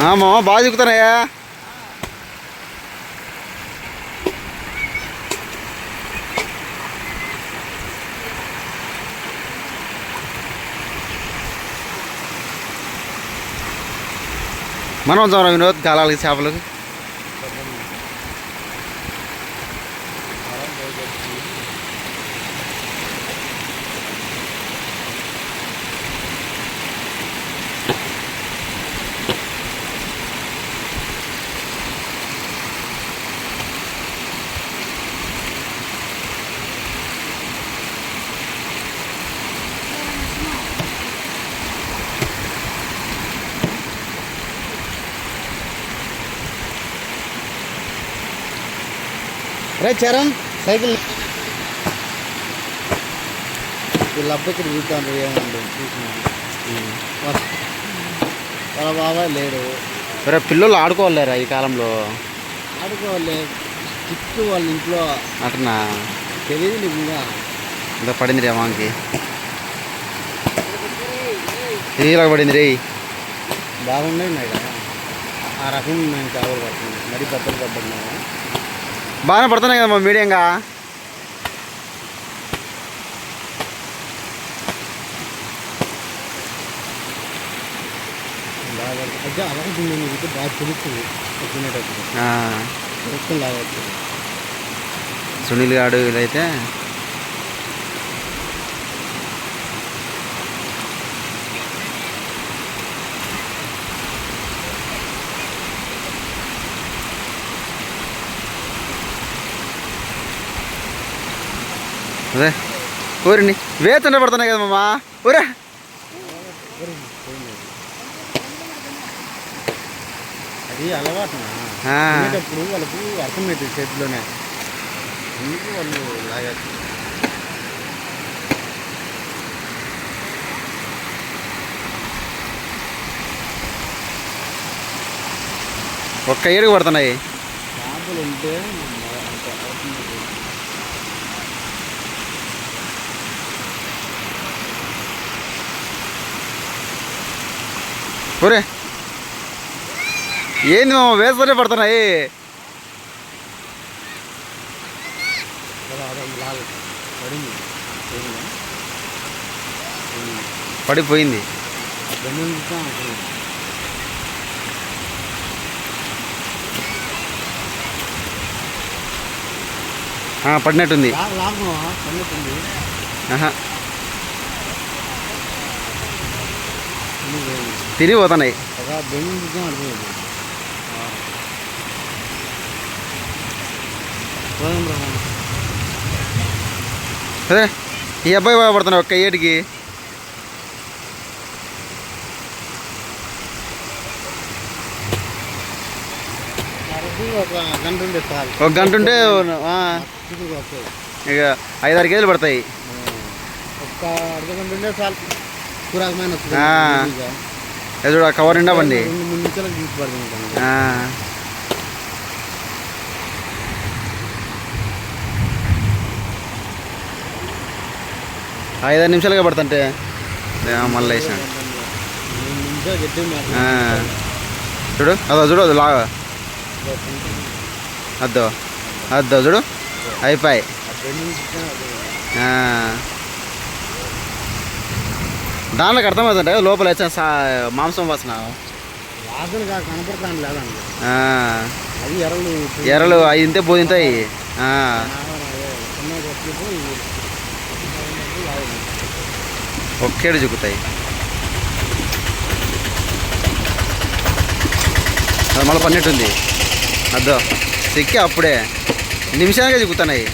మామ బాగా దిగుతున్నాయా మనం చూడం వినోద్ గాలాలకి చేపలకి రే చరణ్ సైకిల్ వీళ్ళ అబ్బాయి ఇక్కడ తిరుగుతాను ఏమండి చూసినాను. వాళ్ళ బాబాయ్ లేడు. సరే పిల్లలు ఆడుకోలేరా ఈ కాలంలో. ఆడుకోవాలి. చిక్కు వాళ్ళ ఇంట్లో. అట్నా? తెలియదు నీకు ఇంకా. పడింది రే మాకి ఇలా పడింది రే. బాగున్నాయి ఆ రకం నేను కావాలి పడుతుంది మరి పెద్దలు పడ్డా బాగానే పడుతున్నాయి కదా మీడియంగా? అయితే నేను ఇది బాగా తెలుస్తుంది. లాగొచ్చు సునీల్ గాడు వీళ్ళైతే అదే ఊరిని వేతండ పడుతున్నాయి కదా మామ. ఊరే. అది అలవాటు ఆ, తినేటప్పుడు వాళ్ళకు అర్థమవుతుంది చేతిలోనే. అందుకు వాళ్ళు లాగేస్తారు ఒక్క ఏడుగు పడుతున్నాయి. చేపలు ఉంటే ఊరే ఏంది మామ వేస్తూనే పడుతున్నాయి. పడిపోయింది. పడినట్టుంది. తిని పోతున్నాయి. ఒక. అదే ఈ అబ్బాయి బాగా పడుతున్నాయి ఒక్క ఏటికి. ఒక గంట ఉండే చాలు ఒక గంట ఉంటే ఇక ఐదారు కేజీలు పడతాయి. ఒక్క అర్ధ గంట ఉండే చాలు. మూడు నిమిషాలకు తీసి పడుతుంది ఆ, ఐదారు నిమిషాలుగా పడుతుంటే మళ్ళీ ఆ. చూడు అదో చూడు అది లాగా అద్దో అద్దో చూడు అయిపోయి దాంట్లోకి అర్థమవుతుంట లోపల వచ్చే మాంసం వాసన. వాసన కనపడతాను లేదండి. అది ఎర్రలు ఎర్రలు అవి ఇంతే లాగదు. ఒక్కేడు చిక్కుతాయి అది మళ్ళీ పన్నెట్టుంది అద్దో. చిక్కి అప్పుడే. నిమిషానికే చిక్కుతున్నాయి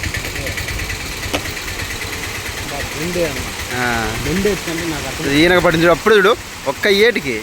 ఈయనకు పట్టింది చూడు. అప్పుడు చూడు ఒక్క ఏటికి.